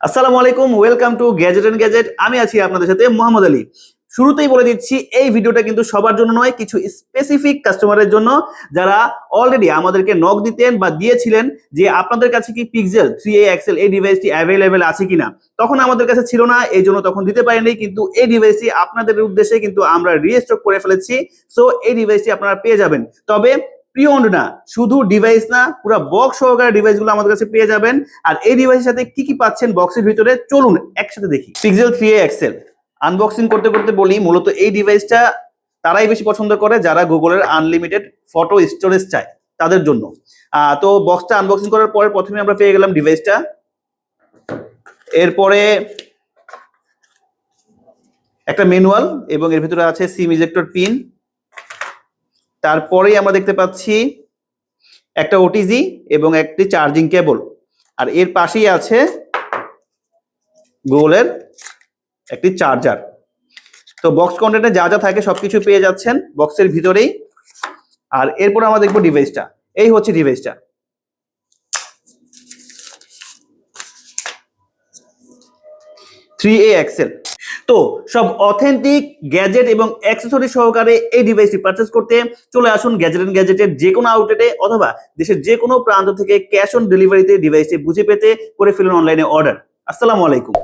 আসসালামু আলাইকুম welcome to gadget and gadget আমি আছি আপনাদের সাথে মোহাম্মদ আলী। শুরুতেই বলে দিচ্ছি, এই ভিডিওটা কিন্তু সবার জন্য নয়, কিছু স্পেসিফিক কাস্টমারের জন্য যারা অলরেডি আমাদেরকে নক দিতেন বা দিয়েছিলেন যে আপনাদের কাছে কি পিক্সেল থ্রি এ এক্সেল এই ডিভাইসটি অ্যাভেলেবেল আছে কিনা। তখন আমাদের কাছে ছিল না, এই জন্য তখন দিতে পারিনি, কিন্তু এই ডিভাইসটি আপনাদের উদ্দেশ্যে কিন্তু আমরা রিস্টক করে ফেলেছি। সো এই ডিভাইসটি আপনারা পেয়ে যাবেন। তবে প্রিয়ন্ড না, শুধু ডিভাইস না, পুরো বক্স সহকারে ডিভাইসগুলো আমাদের কাছে পেয়ে যাবেন। আর এই ডিভাইসের সাথে কি কি পাচ্ছেন বক্সের ভিতরে চলুন একসাথে দেখি। পিক্সেল থ্রি এক্সেল আনবক্সিং করতে করতে বলি, মূলত এই ডিভাইসটা তারাই বেশি পছন্দ করে, যারা গুগলের আনলিমিটেড ফটো স্টোরেজ চায় তাদের জন্য। তো বক্সটা আনবক্সিং করার পরে প্রথমে আমরা পেয়ে গেলাম ডিভাইসটা এরপরে একটা ম্যানুয়াল এবং এর ভিতরে আছে সিম ইজেক্টর পিন তারপরেই আমরা দেখতে পাচ্ছি একটা ওটিজি এবং একটি চার্জিং কেবল আর এর পাশেই আছে গুগলের একটি চার্জার তো বক্স কন্টেন্টে যা যা থাকে সব কিছু পেয়ে যাচ্ছেন বক্সের ভিতরেই। আর এরপর আমরা দেখব ডিভাইসটা এই হচ্ছে ডিভাইসটা থ্রি এ এক্সেল তো সব অথেন্টিক গ্যাজেট এবং অ্যাক্সেসরি সহকারে এই ডিভাইসটি পারচেস করতে চলে আসুন গ্যাজেট এন্ড গ্যাজেটের যে কোনো আউটলেটে অথবা দেশের যে কোনো প্রান্ত থেকে ক্যাশ অন ডেলিভারিতে ডিভাইসটি বুঝে পেতে করে ফেলুন অনলাইনে অর্ডার আসসালামু আলাইকুম।